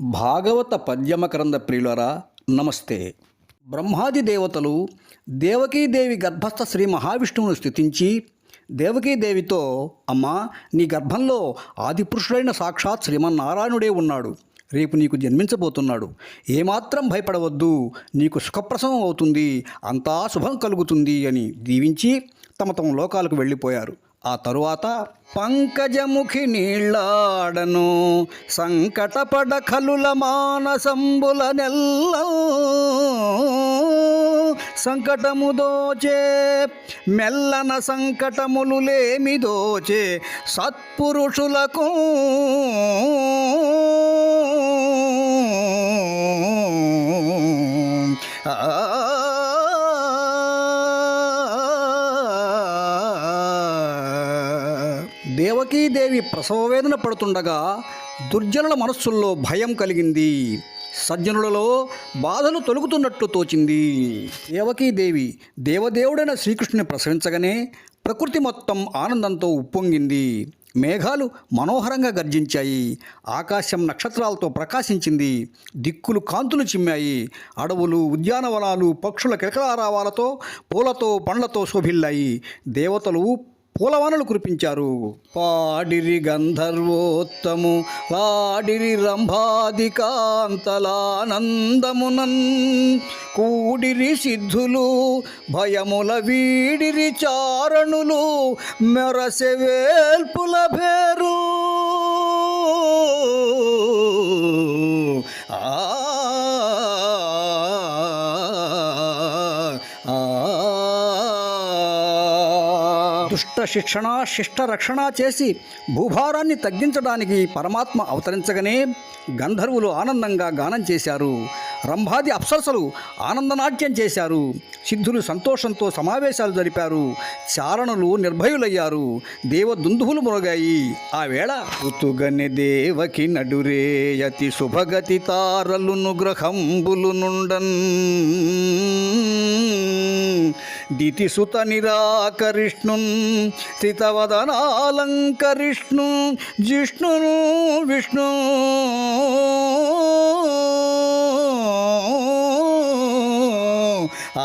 భాగవత పద్యమకరంద ప్రియులరా నమస్తే. బ్రహ్మాది దేవతలు దేవకీదేవి గర్భస్థ శ్రీ మహావిష్ణువును స్థుతించి దేవకీదేవితో అమ్మా నీ గర్భంలో ఆదిపురుషుడైన సాక్షాత్ శ్రీమన్నారాయణుడే ఉన్నాడు. రేపు నీకు జన్మించబోతున్నాడు. ఏమాత్రం భయపడవద్దు. నీకు సుఖప్రసవం అవుతుంది. అంతా శుభం కలుగుతుంది అని దీవించి తమ తమ లోకాలకు వెళ్ళిపోయారు. ఆ తరువాత పంకజముఖి నీళ్ళాడను సంకటపడ కలుల మానసంబుల నెల్ల సంకటము దోచే మెల్లన సంకటములు లేమి దోచే సత్పురుషులకు దేవకీదేవి ప్రసవవేదన పడుతుండగా దుర్జనుల మనస్సుల్లో భయం కలిగింది. సజ్జనులలో బాధలు తొలుగుతున్నట్లు తోచింది. దేవకీదేవి దేవదేవుడైన శ్రీకృష్ణుని ప్రసవించగానే ప్రకృతి మొత్తం ఆనందంతో ఉప్పొంగింది. మేఘాలు మనోహరంగా గర్జించాయి. ఆకాశం నక్షత్రాలతో ప్రకాశించింది. దిక్కులు కాంతులు చిమ్మాయి. అడవులు ఉద్యానవనాలు పక్షుల కిరకలారావాలతో పూలతో పండ్లతో శోభిల్లాయి. దేవతలు పూలవానలు కురిపించారు. పాడిరి గంధర్వోత్తము పాడిరి రంభాదికాంతలానందమునన్ కూడిరి సిద్ధులు భయముల వీడిరి చారణులు మెరసె వేల్పుల భేరు ఆ దుష్ట శిక్షణ శిష్ట రక్షణ చేసి భూభారాన్ని తగ్గించడానికి పరమాత్మ అవతరించగానే గంధర్వులు ఆనందంగా గానం చేశారు. రంభాది అప్సరసలు ఆనందనాట్యం చేశారు. సిద్ధులు సంతోషంతో సమావేశాలు జరిపారు. చారణులు నిర్భయులయ్యారు. దేవ మురగాయి. ఆ వేళ ఋతుగని దేవకి నడురేయతి శుభగతి తారలును గ్రహంబులు నుండన్ దితిసుత నిరాకరిష్ణున్ స్థితవదనాలంకరిష్ణు జిష్ణును విష్ణు. ఆ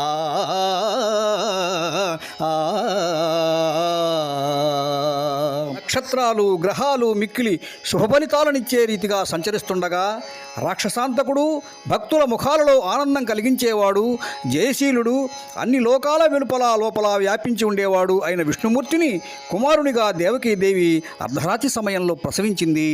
ఆ నక్షత్రాలు గ్రహాలు మిక్కిలి శుభఫలితాలనిచ్చే రీతిగా సంచరిస్తుండగా రాక్షసాంతకుడు భక్తుల ముఖాలలో ఆనందం కలిగించేవాడు జయశీలుడు అన్ని లోకాల వెలుపల లోపల వ్యాపించి ఉండేవాడు అయిన విష్ణుమూర్తిని కుమారునిగా దేవకీదేవి అర్ధరాత్రి సమయంలో ప్రసవించింది.